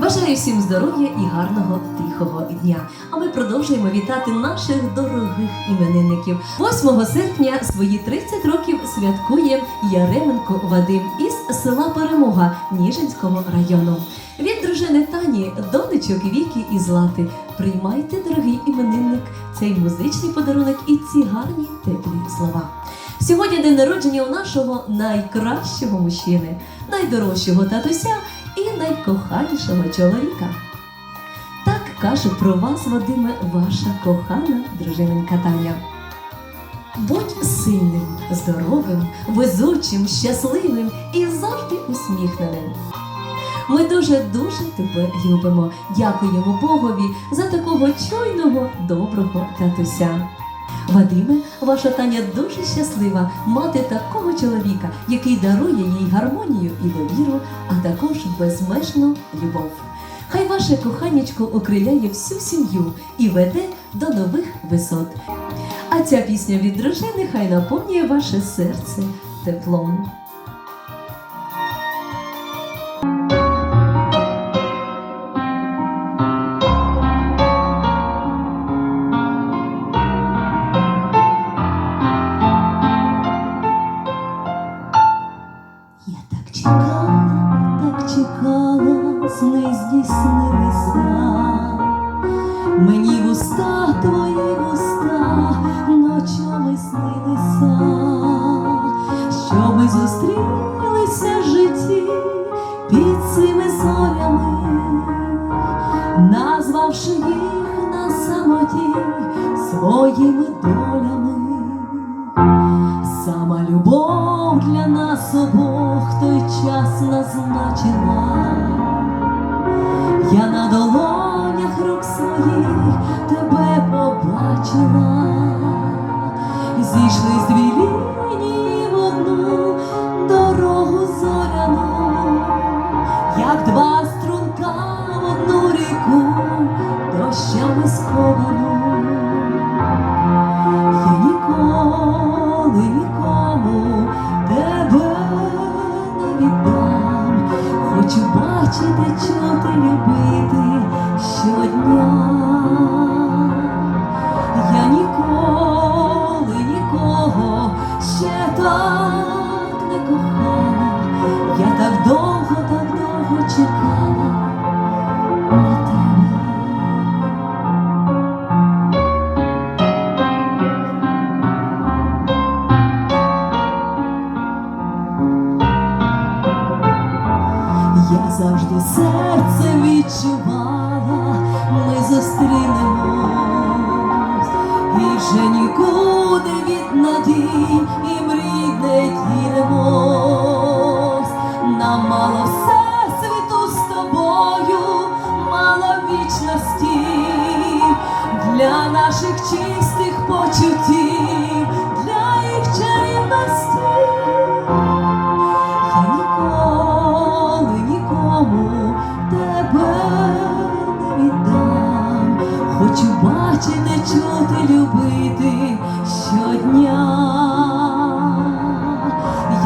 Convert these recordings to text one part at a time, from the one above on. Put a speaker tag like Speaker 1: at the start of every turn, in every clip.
Speaker 1: Бажаю всім здоров'я і гарного тихого дня. А ми продовжуємо вітати наших дорогих іменинників. 8 серпня свої 30 років святкує Яременко Вадим із села Перемога Ніжинського району. Від дружини Тані, донечок Віки і Злати. Приймайте, дорогий іменинник, цей музичний подарунок і ці гарні теплі слова. Сьогодні день народження у нашого найкращого мужчини, найдорожчого татуся і найкоханішого чоловіка. Так каже про вас, Вадиме, ваша кохана дружиненька Таня. Будь сильним, здоровим, везучим, щасливим і завжди усміхненим. Ми дуже-дуже тебе любимо. Дякуємо Богові за такого чуйного, доброго татуся. Вадиме, ваша Таня дуже щаслива мати такого чоловіка, який дарує їй гармонію і довіру, а також безмежну любов. Хай ваше коханечко окриляє всю сім'ю і веде до нових висот. А ця пісня від дружини хай наповнює ваше серце теплом. Сни здійснилися. Мені в уста твої вуста ночами снилися, що ми зустрілися в житті під цими зорями, назвавши їх на самоті своїми долями. Сама любов для нас обох той час назначила. Я на долонях рук своїх тебе побачила, зійшли з дві лінії в одну дорогу зоряну, як два бачити, чути, любити щодня. Я ніколи нікого ще так не кохала. Я так довго, так довго чекала Я завжди серце відчувала, ми зустрінемось, і вже нікуди від надій і мрій не ділимось. Нам мало всесвіту з тобою, мало вічності для наших чистих почуттів, для їх чарівності. Бачити, чути, любити щодня.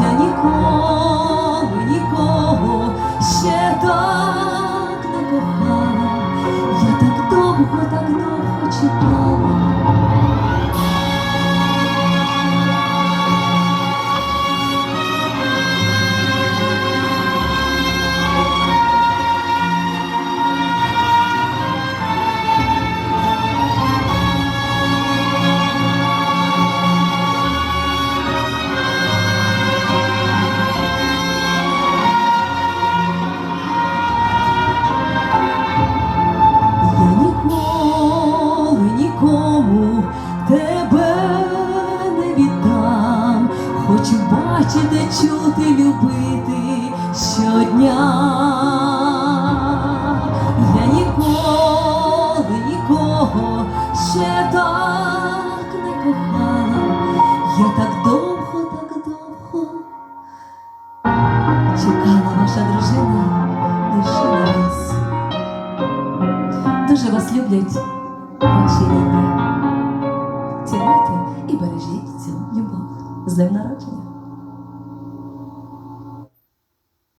Speaker 1: Я ніколи нікого ще так не кохала. Я так довго, так довго чекала. Бачити, чути, любити щодня. Я ніколи нікого ще так не кохала. Я так довго, так довго чекала ваша дружина, дружина вас. Дуже вас люблять ваші рідні. Цінуйте і бережіть цю любов. З днем народження!